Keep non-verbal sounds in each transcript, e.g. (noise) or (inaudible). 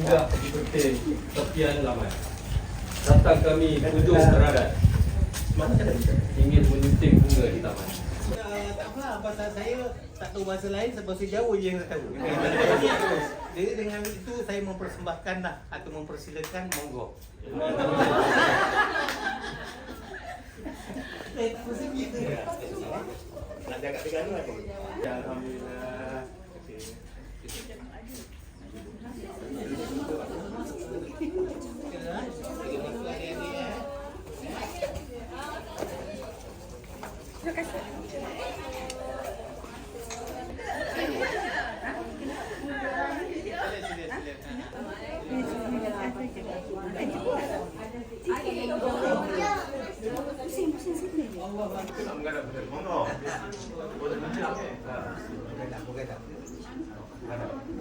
senang hingga seperti tepian laman. Datang kami hujung teradat. Mana ada ingin menyunting bunga di taman. Uh, tak apa, pasal saya tak tahu bahasa lain sebab saya jauh je yang saya tahu. (laughs) Jadi dengan itu saya mempersembahkan lah atau mempersilakan monggo. Saya tak mesti gitu. Nak jaga tiga ni apa? Ya, Alhamdulillah. dengan ini walaupun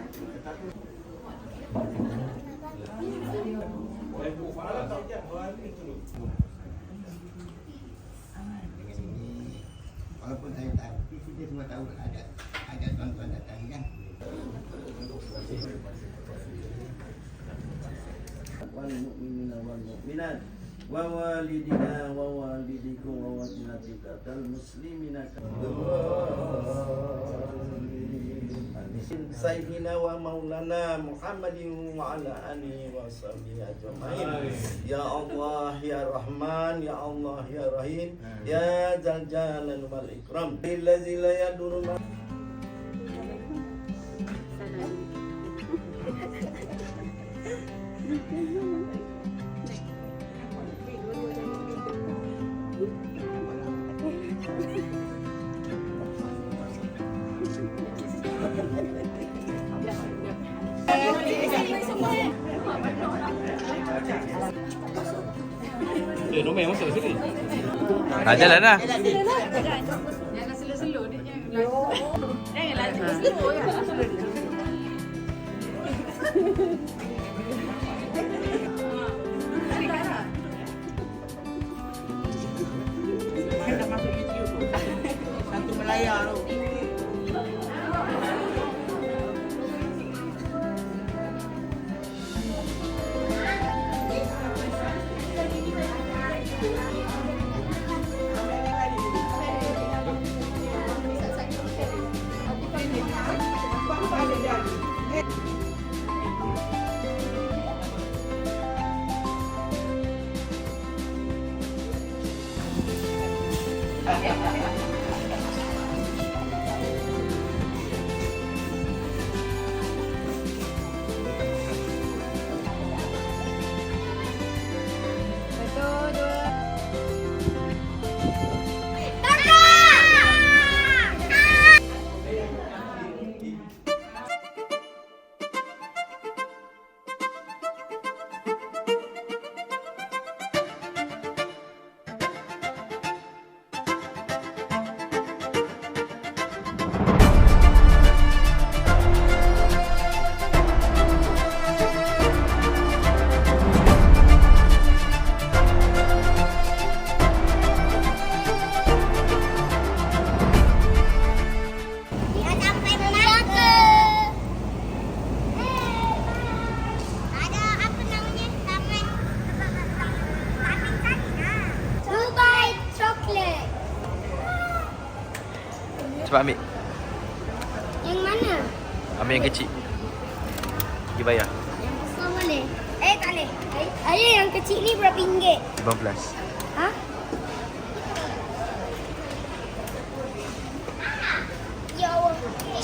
saya tahu kita semua tahu ada ada tuan-tuan datang kan. Wal mu'minina wal mu'minat. Wa walidina wa walidikum wa walidatal muslimina Sayyidina wa maulana Muhammadin wa ala alihi wa sahbihi ajma'in. Ya Allah ya Rahman ya Allah ya Rahim ya Zal Jalal wal Ikram. Allazi (laughs) (laughs) la yadurru ma Eh, nombor yang masuk sini. Ha, jalan lah. Jangan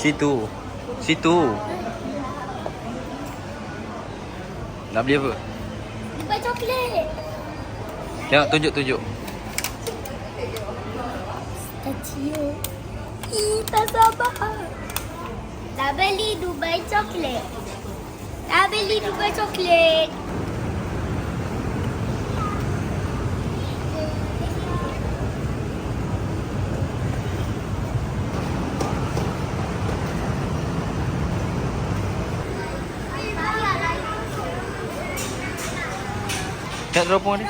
Situ. Situ. Nak beli apa? Dubai Chocolate. Tengok tunjuk-tunjuk. Kecil. Ih, tak sabar. Dah beli Dubai Chocolate. Dah beli Dubai Chocolate. drop one.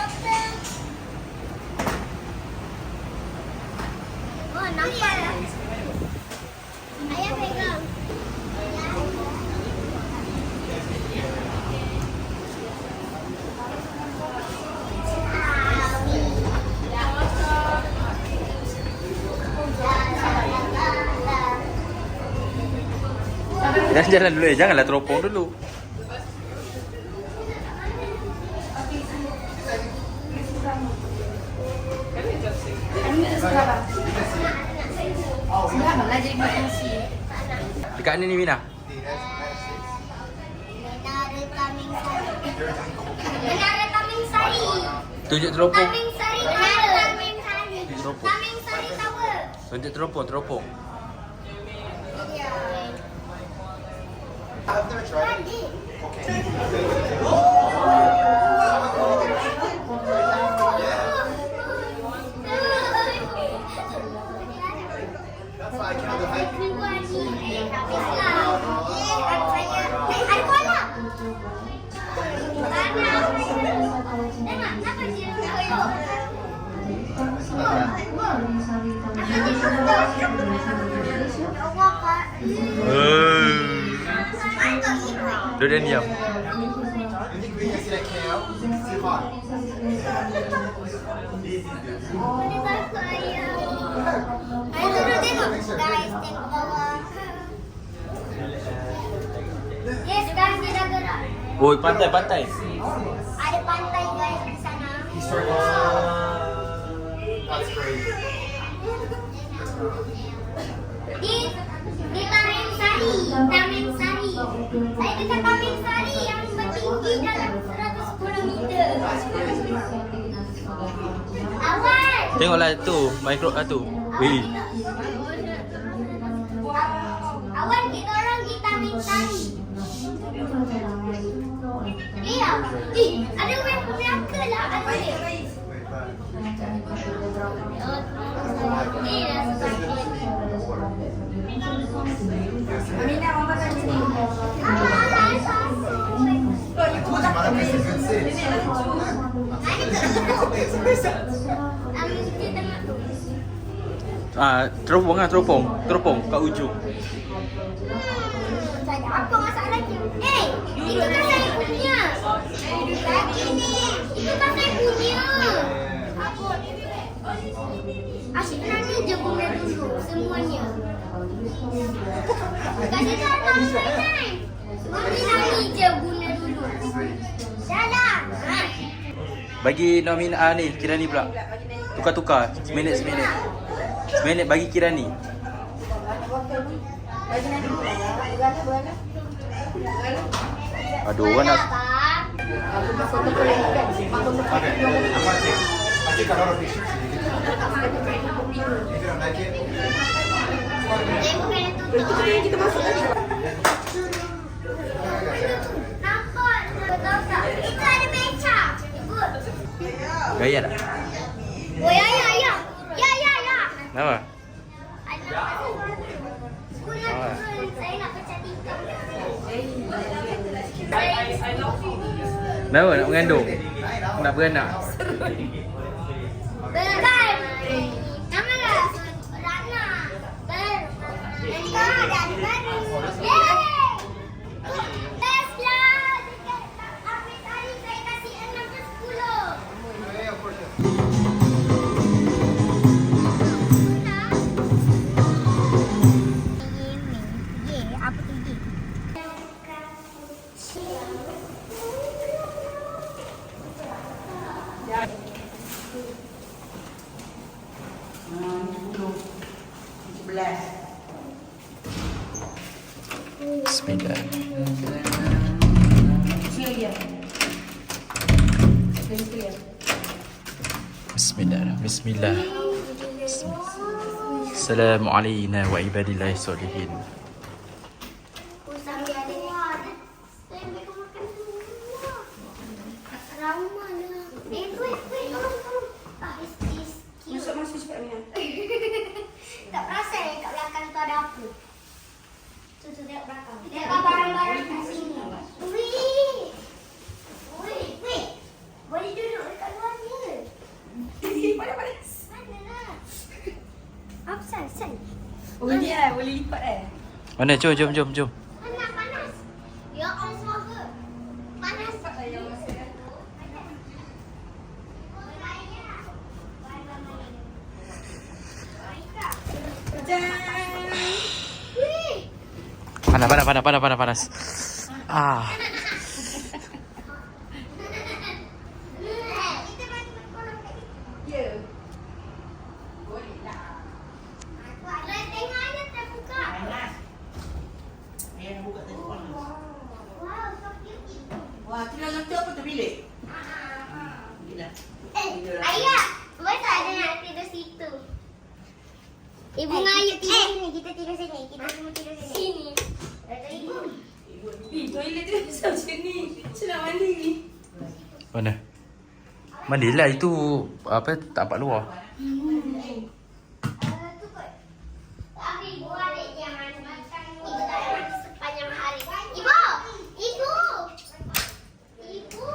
Jangan jalan dulu ya, janganlah teropong dulu. Ni ni Mina. Menara Taming Sari. Menara Taming Sari. Tunjuk teropong. Taming Sari. Menara Taming Sari. Taming Sari Tower. Tunjuk teropong, teropong. Ya. Tadi. Guys bawah Yes dia dah gerak Oi, pantai, pantai. Ada pantai guys di sana Di di Tameng Sari Tameng Sari Saya dekat Tameng Sari yang bertinggi dalam 110 meter Awal Tengoklah tu, mikro ah tu. Wih. Awan kita orang kita minta Iya. Ih, ada web neraka lah ada dia mama kan sini. Ah, teropong ah, teropong. Teropong kat ujung. Apa masalahnya? Eh, itu kan saya punya. Lagi ni, itu kan saya punya. Asyik nanya je guna dulu semuanya. Bagi Nomina ah ni, Kirani pula. Tukar-tukar, seminit seminit. Seminit bagi Kirani. Aduh, orang nak Aku nak Gaya dah. Oh ya ya ya. Ya ya ya. Kenapa? Kenapa nak mengandung? Nak berenak? Berenak. Daddy. الله السلام علينا وعباد الله الصالحين. Mana? Jom, jom, jom, jom. Panas, panas. Ya Allah, semoga. Panas. Jangan. Wih. Panas Panas, panas, panas, panas, panas, panas. Ah. Kita bagi berkolom kat situ. Ya. Boleh lah. Dah tengok aja terbuka. Ayah buka telefon. Wow, so cute itu. Wah, kira nanti apa tu bilik? Gila. Eh, ayah, masa ada nak tidur situ? Eh, sini, kita tidur sini. Kita semua tidur sini. Sini. Ada ibu. Ih, toilet dia besar macam ni. Macam nak mandi ni. Mana? Mandilah itu apa tapak luar. Eh, tu kot. Tapi ibu adik jangan makan ni. Ibu tak makan sepanjang hari. Ibu! Ibu! Ibu!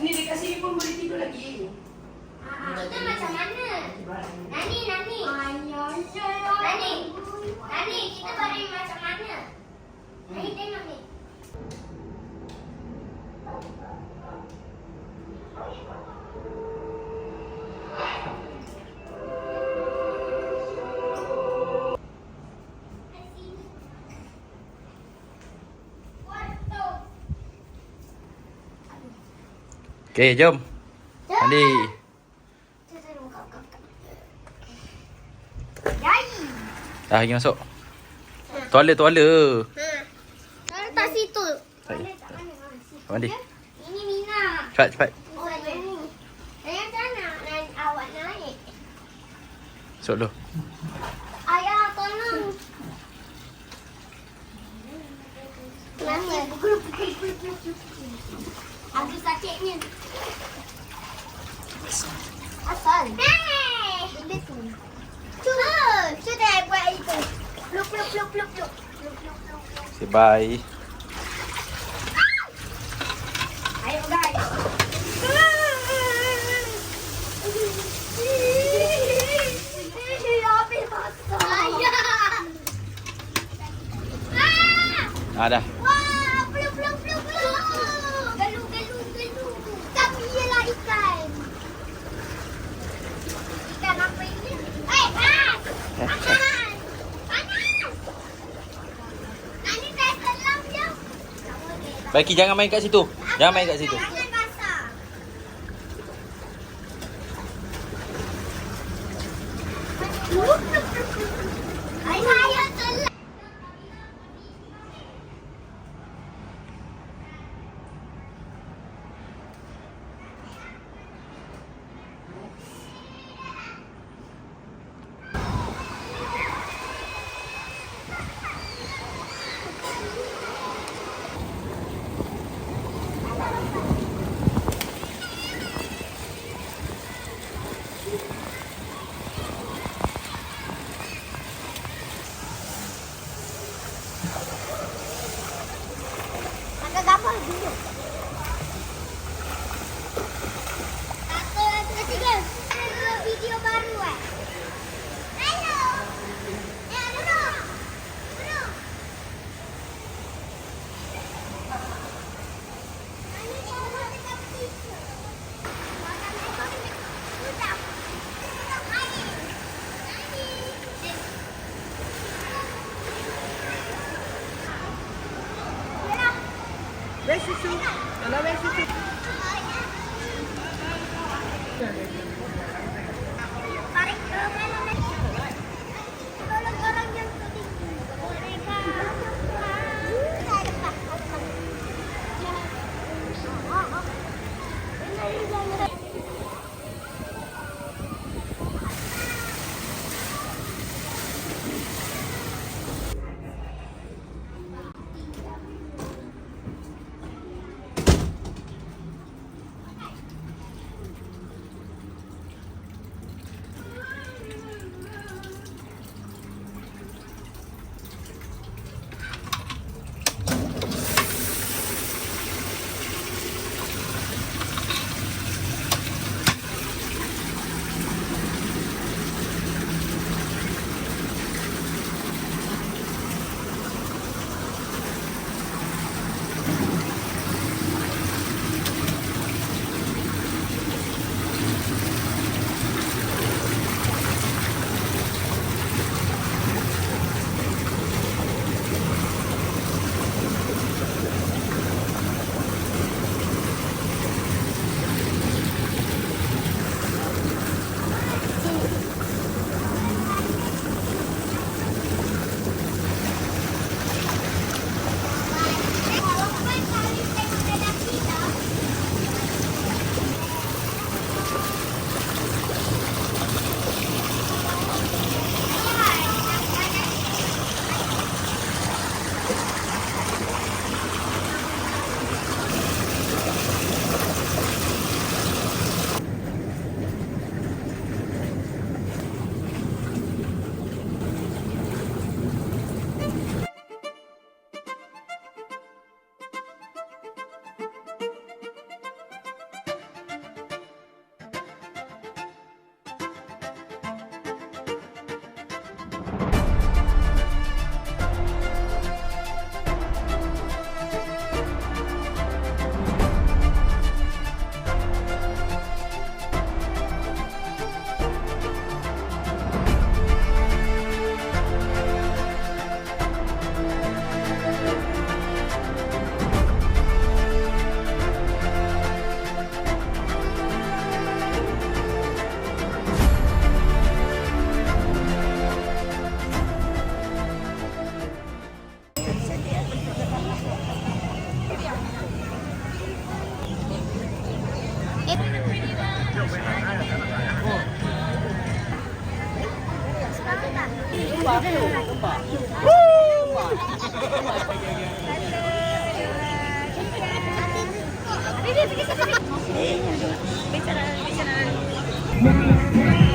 Ni dekat sini pun boleh tidur lagi. Kita macam mana? Nani, Nani. Nani. Nani, kita baring macam mana? Nani tengok ni. Okey, jom. Mandi. Dah pergi masuk. Toilet, toilet. Ha. Situ. Letak mana? Ha, situ. Mandi. Ini Mina. Cepat, cepat. Oh, ini. Ayah sana dan awak naik. Masuk dulu. Ayah tolong. Kenapa? Aku sakitnya. Asal. Hey! Benda tu. Si Bay. Ayaw guys. Ada. Baiki jangan main kat situ. Jangan main kat situ. Bisa na, bisa na.